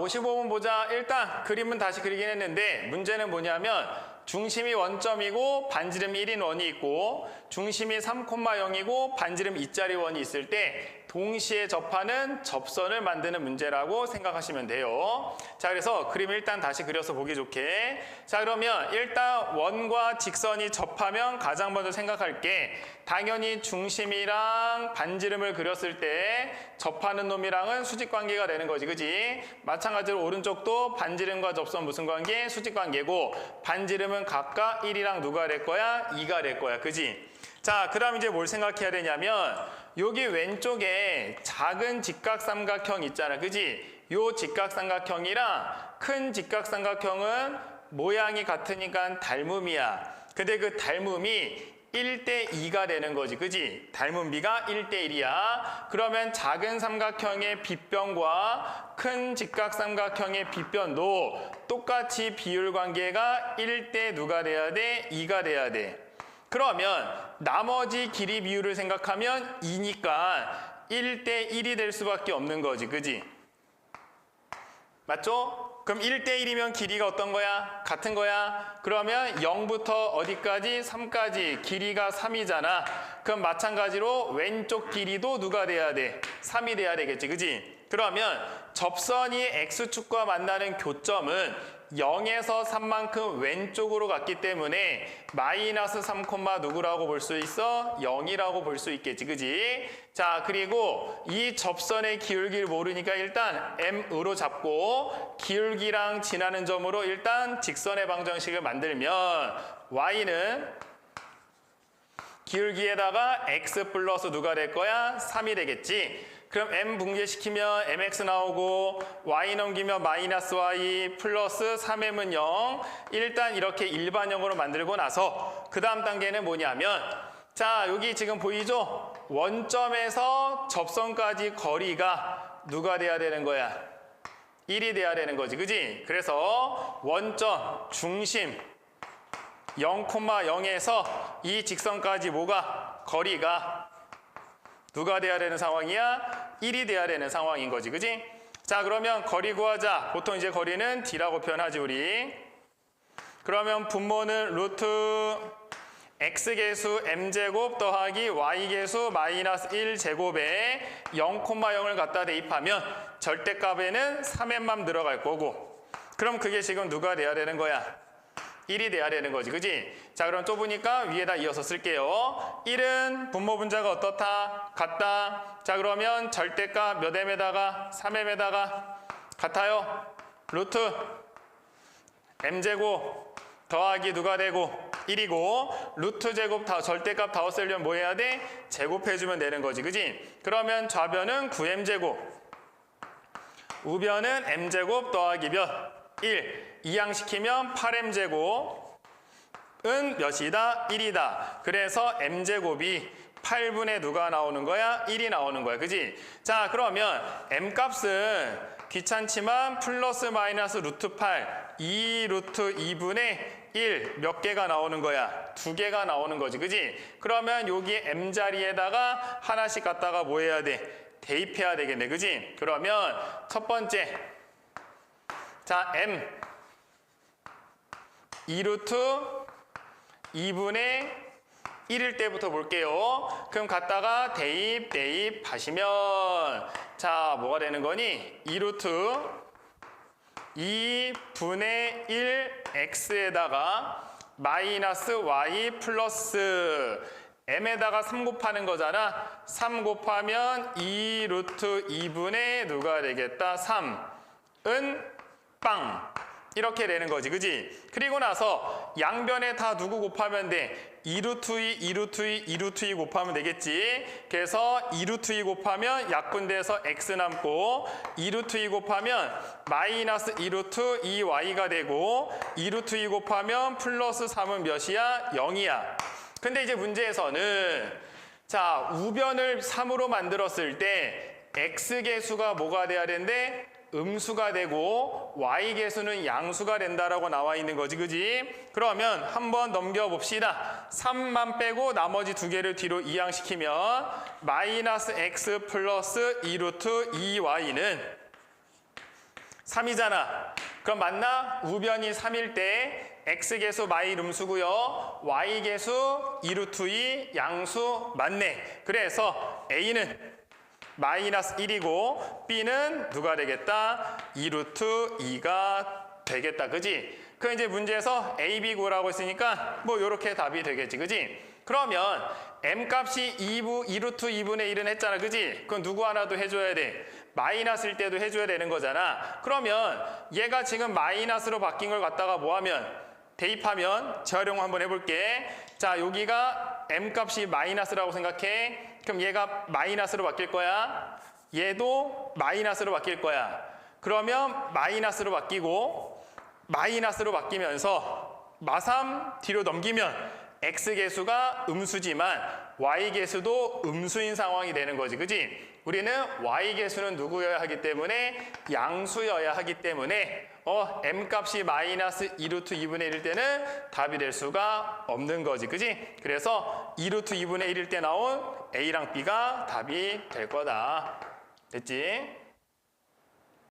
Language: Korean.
55번 보자. 일단 그림은 다시 그리긴 했는데 문제는 뭐냐면 중심이 원점이고 반지름 1인 원이 있고 중심이 3,0이고 반지름 2짜리 원이 있을 때 동시에 접하는 접선을 만드는 문제라고 생각하시면 돼요. 자, 그래서 그림 일단 다시 그려서 보기 좋게. 자, 그러면 일단 원과 직선이 접하면 가장 먼저 생각할 게 당연히 중심이랑 반지름을 그렸을 때 접하는 놈이랑은 수직 관계가 되는 거지, 그지? 마찬가지로 오른쪽도 반지름과 접선 무슨 관계? 수직 관계고 반지름은 각각 1이랑 누가 될 거야? 2가 될 거야, 그지? 자, 그 다음 이제 뭘 생각해야 되냐면 여기 왼쪽에 작은 직각삼각형 있잖아, 그지? 요 직각삼각형이랑 큰 직각삼각형은 모양이 같으니까 닮음이야. 근데 그 닮음이 1대 2가 되는 거지, 그지? 닮은 비가 1대 1이야. 그러면 작은 삼각형의 빗변과 큰 직각삼각형의 빗변도 똑같이 비율 관계가 1대 누가 돼야 돼? 2가 돼야 돼. 그러면 나머지 길이 비율을 생각하면 2니까 1대 1이 될 수밖에 없는 거지, 그지? 맞죠? 그럼 1대 1이면 길이가 어떤 거야? 같은 거야? 그러면 0부터 어디까지? 3까지 길이가 3이잖아. 그럼 마찬가지로 왼쪽 길이도 누가 돼야 돼? 3이 돼야 되겠지, 그지? 그러면 접선이 X축과 만나는 교점은 0에서 3만큼 왼쪽으로 갔기 때문에 마이너스 3, 누구라고 볼 수 있어? 0이라고 볼 수 있겠지, 그지? 자, 그리고 이 접선의 기울기를 모르니까 일단 M으로 잡고 기울기랑 지나는 점으로 일단 직선의 방정식을 만들면 Y는 기울기에다가 X 플러스 누가 될 거야? 3이 되겠지? 그럼 m 붕괴시키면 mx 나오고 y 넘기면 마이너스 y 플러스 3m은 0 일단 이렇게 일반형으로 만들고 나서 그 다음 단계는 뭐냐면 자 여기 지금 보이죠? 원점에서 접선까지 거리가 누가 돼야 되는 거야? 1이 돼야 되는 거지 그지? 그래서 원점 중심 0,0에서 이 직선까지 뭐가? 거리가 누가 돼야 되는 상황이야? 1이 돼야 되는 상황인 거지, 그지? 자, 그러면 거리 구하자. 보통 이제 거리는 D라고 표현하지, 우리. 그러면 분모는 루트 x계수 m제곱 더하기 y계수 마이너스 1제곱에 0,0을 갖다 대입하면 절대값에는 3m만 들어갈 거고 그럼 그게 지금 누가 돼야 되는 거야? 1이 돼야 되는 거지, 그지? 자, 그럼 좁으니까 위에다 이어서 쓸게요. 1은 분모 분자가 어떻다? 같다. 자, 그러면 절대값 몇 m에다가 3m에다가 같아요. 루트 m제곱 더하기 누가 되고 1이고 루트 제곱 다 절대값 다 없애려면 뭐 해야 돼? 제곱해주면 되는 거지, 그지? 그러면 좌변은 9m제곱 우변은 m제곱 더하기 몇? 1 이항시키면 8m제곱은 몇이다? 1이다. 그래서 m제곱이 8분의 누가 나오는 거야? 1이 나오는 거야. 그지? 자, 그러면 m값은 귀찮지만 플러스 마이너스 루트 8, 2 루트 2분의 1 몇 개가 나오는 거야? 두 개가 나오는 거지. 그지? 그러면 여기 m자리에다가 하나씩 갖다가 뭐 해야 돼? 대입해야 되겠네. 그지? 그러면 첫 번째 자, m 2루트 2분의 1일 때부터 볼게요. 그럼 갖다가 대입, 대입 하시면 자, 뭐가 되는 거니? 2루트 2분의 1 x에다가 마이너스 y 플러스 m에다가 3 곱하는 거잖아. 3 곱하면 2 루트 2분의 누가 되겠다? 3은 빵. 이렇게 되는 거지, 그지? 그리고 나서 양변에 다 누구 곱하면 돼? 2루트 2, 2루트 2, 2루트 2 곱하면 되겠지? 그래서 2루트 2 곱하면 약분돼서 x 남고 2루트 2 곱하면 마이너스 2루트 2y가 되고 2루트 2 곱하면 플러스 3은 몇이야? 0이야. 근데 이제 문제에서는 자, 우변을 3으로 만들었을 때 x계수가 뭐가 돼야 되는데 음수가 되고 y계수는 양수가 된다라고 나와 있는 거지 그지? 그러면 한번 넘겨봅시다 3만 빼고 나머지 두 개를 뒤로 이항시키면 마이너스 x 플러스 2루트 2y는 3이잖아. 그럼 맞나? 우변이 3일 때 x계수 마이 음수고요. y계수 2루트 2 양수 맞네. 그래서 a는 마이너스 1이고 b는 누가 되겠다? 2루트 2가 되겠다. 그지? 그 이제 문제에서 a, b 구라고 했으니까 뭐 요렇게 답이 되겠지. 그지? 그러면 m 값이 2부 2루트 2분의 1은 했잖아. 그지? 그건 누구 하나도 해줘야 돼. 마이너스일 때도 해줘야 되는 거잖아. 그러면 얘가 지금 마이너스로 바뀐 걸 갖다가 뭐 하면 대입하면 재활용 한번 해볼게. 자, 여기가 m 값이 마이너스라고 생각해. 그럼 얘가 마이너스로 바뀔 거야. 얘도 마이너스로 바뀔 거야. 그러면 마이너스로 바뀌고 마이너스로 바뀌면서 마삼 뒤로 넘기면 x 계수가 음수지만 y 계수도 음수인 상황이 되는 거지, 그지? 우리는 y 계수는 누구여야 하기 때문에 양수여야 하기 때문에 어 m 값이 마이너스 2루트 2분의 1일 때는 답이 될 수가 없는 거지, 그지? 그래서 2루트 2분의 1일 때 나온 a랑 b가 답이 될 거다. 됐지?